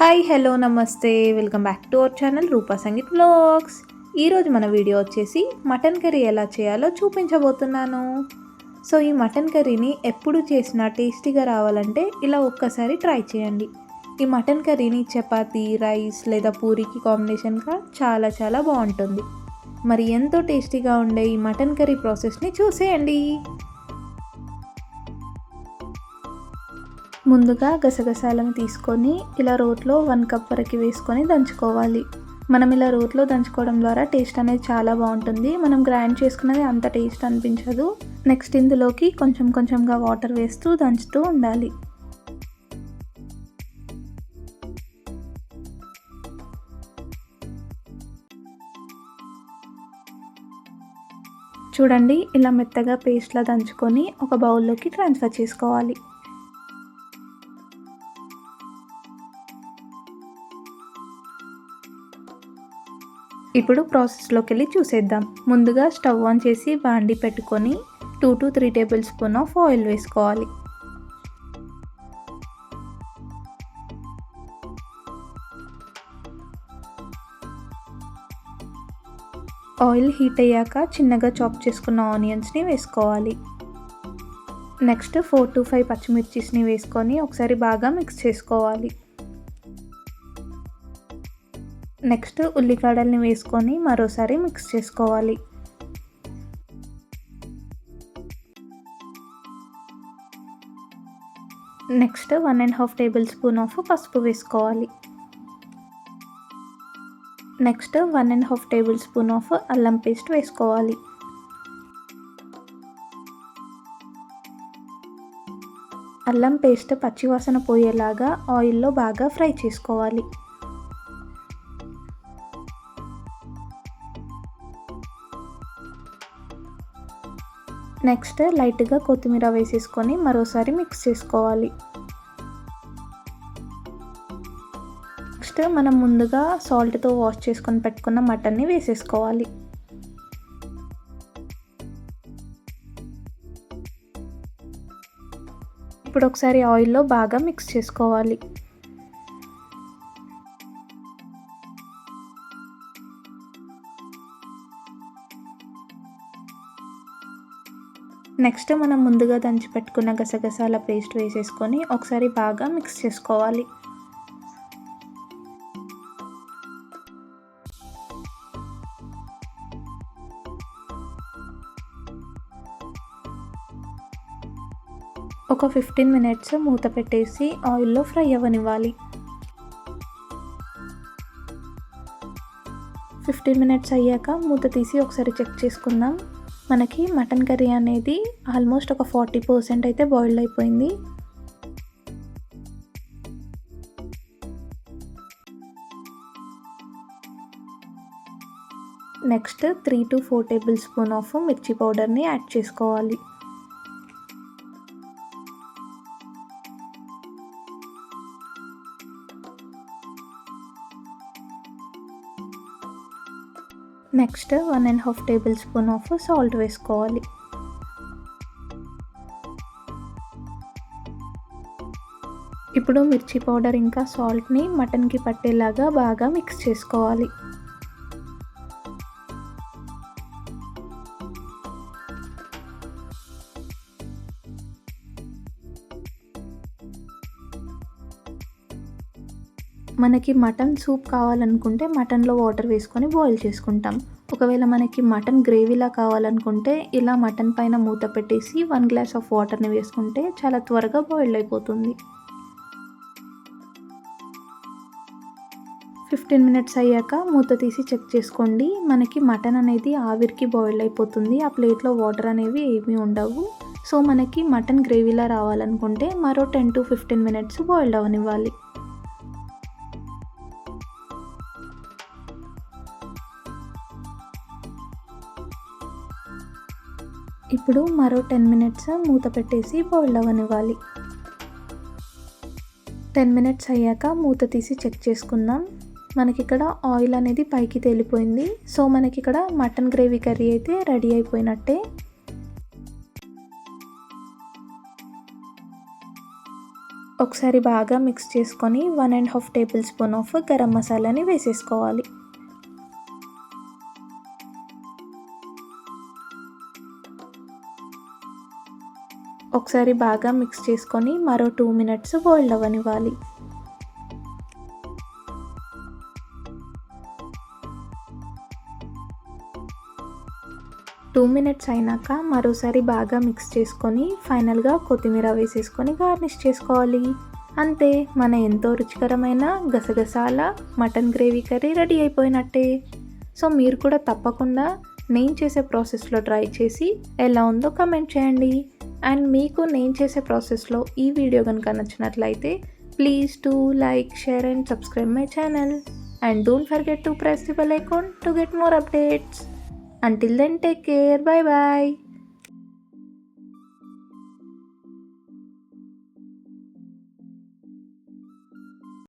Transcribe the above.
Hi hello నమస్తే. Welcome back to our channel Rupa Sangeet blogs ఈరోజు మన video వచ్చేసి మటన్ కర్రీ ఎలా చేయాలో చూపించబోతున్నాను. సో ఈ మటన్ కర్రీని ఎప్పుడు చేసినా టేస్టీగా రావాలంటే ఇలా ఒక్కసారి ట్రై చేయండి. ఈ మటన్ కర్రీని చపాతీ రైస్ లేదా పూరికి కాంబినేషన్గా చాలా చాలా బాగుంటుంది. మరి ఎంతో టేస్టీగా ఉండే ఈ మటన్ కర్రీ ప్రాసెస్ని చూసేయండి. ముందుగా గసగసాలను తీసుకొని ఇలా రోట్లో వన్ కప్ వరకు వేసుకొని దంచుకోవాలి. మనం ఇలా రోట్లో దంచుకోవడం ద్వారా టేస్ట్ అనేది చాలా బాగుంటుంది. మనం గ్రైండ్ చేసుకున్నది అంత టేస్ట్ అనిపించదు. నెక్స్ట్ ఇందులోకి కొంచెం కొంచెంగా వాటర్ వేస్తూ దంచుతూ ఉండాలి. చూడండి ఇలా మెత్తగా పేస్ట్లా దంచుకొని ఒక బౌల్లోకి ట్రాన్స్ఫర్ చేసుకోవాలి. ఇప్పుడు ప్రాసెస్లోకి వెళ్ళి చూసేద్దాం. ముందుగా స్టవ్ ఆన్ చేసి బాండి పెట్టుకొని two to three tablespoon of oil వేసుకోవాలి. ఆయిల్ హీట్ అయ్యాక చిన్నగా చాప్ చేసుకున్న ఆనియన్స్ని వేసుకోవాలి. నెక్స్ట్ ఫోర్ టు ఫైవ్ పచ్చిమిర్చిస్ని వేసుకొని ఒకసారి బాగా మిక్స్ చేసుకోవాలి. నెక్స్ట్ ఉల్లిగడ్డల్ని వేసుకొని మరోసారి మిక్స్ చేసుకోవాలి. Next one and half tablespoon of పసుపు వేసుకోవాలి. Next one and half tablespoon of అల్లం పేస్ట్ వేసుకోవాలి. అల్లం పేస్ట్ పచ్చివాసన పోయేలాగా ఆయిల్లో బాగా ఫ్రై చేసుకోవాలి. నెక్స్ట్ లైట్గా కొత్తిమీర వేసేసుకొని మరోసారి మిక్స్ చేసుకోవాలి. నెక్స్ట్ మనం ముందుగా సాల్ట్తో వాష్ చేసుకొని పెట్టుకున్న మటన్ని వేసేసుకోవాలి. ఇప్పుడు ఒకసారి ఆయిల్లో బాగా మిక్స్ చేసుకోవాలి. నెక్స్ట్ మనం ముందుగా దంచి పెట్టుకున్న గసగసాల పేస్ట్ వేసేసుకొని ఒకసారి బాగా మిక్స్ చేసుకోవాలి. ఒక ఫిఫ్టీన్ మినిట్స్ మూత పెట్టేసి ఆయిల్లో ఫ్రై అవ్వనివ్వాలి. ఫిఫ్టీన్ మినిట్స్ అయ్యాక మూత తీసి ఒకసారి చెక్ చేసుకుందాం. మనకి మటన్ కర్రీ అనేది ఆల్మోస్ట్ ఒక ఫార్టీ పర్సెంట్ అయితే బాయిల్డ్ అయిపోయింది. Next three to four tablespoon of మిర్చి పౌడర్ని యాడ్ చేసుకోవాలి. Next one and half tablespoon of salt వేసుకోవాలి. ఇప్పుడు మిర్చి పౌడర్ ఇంకా సాల్ట్ని మటన్కి పట్టేలాగా బాగా మిక్స్ చేసుకోవాలి. మనకి మటన్ సూప్ కావాలనుకుంటే మటన్లో వాటర్ వేసుకొని బాయిల్ చేసుకుంటాం. ఒకవేళ మనకి మటన్ గ్రేవీలా కావాలనుకుంటే ఇలా మటన్ పైన మూత పెట్టేసి వన్ గ్లాస్ ఆఫ్ వాటర్ని వేసుకుంటే చాలా త్వరగా బాయిల్ అయిపోతుంది. ఫిఫ్టీన్ మినిట్స్ అయ్యాక మూత తీసి చెక్ చేసుకోండి. మనకి మటన్ అనేది ఆవిరికి బాయిల్ అయిపోతుంది. ఆ ప్లేట్లో వాటర్ అనేవి ఏమీ ఉండవు. సో మనకి మటన్ గ్రేవీలా రావాలనుకుంటే మరో ten to fifteen minutes boiled అవనివ్వాలి. ఇప్పుడు మరో టెన్ మినిట్స్ మూత పెట్టేసి బాయిల్ అవ్వనివ్వాలి టెన్ మినిట్స్ అయ్యాక మూత తీసి చెక్ చేసుకుందాం. మనకి ఇక్కడ ఆయిల్ అనేది పైకి తేలిపోయింది. సో మనకి ఇక్కడ మటన్ గ్రేవీ కర్రీ అయితే రెడీ అయిపోయినట్టే. ఒకసారి బాగా మిక్స్ చేసుకొని one and half tablespoon of garam మసాలాని వేసేసుకోవాలి. ఒకసారి బాగా మిక్స్ చేసుకొని మరో టూ మినిట్స్ బాయిల్ అవ్వనివ్వాలి. టూ మినిట్స్ అయినాక మరోసారి బాగా మిక్స్ చేసుకొని ఫైనల్గా కొత్తిమీర వేసేసుకొని గార్నిష్ చేసుకోవాలి. అంతే మన ఎంతో రుచికరమైన గసగసాల మటన్ గ్రేవీ కర్రీ రెడీ అయిపోయినట్టే. సో మీరు కూడా తప్పకుండా నేను చేసే ప్రాసెస్లో ట్రై చేసి ఎలా ఉందో కమెంట్ చేయండి. అండ్ మీకు నేను చేసే ప్రాసెస్లో ఈ వీడియో కనుక నచ్చినట్లయితే please to like share and subscribe my channel and don't forget to press the bell icon to get more updates until then take care bye bye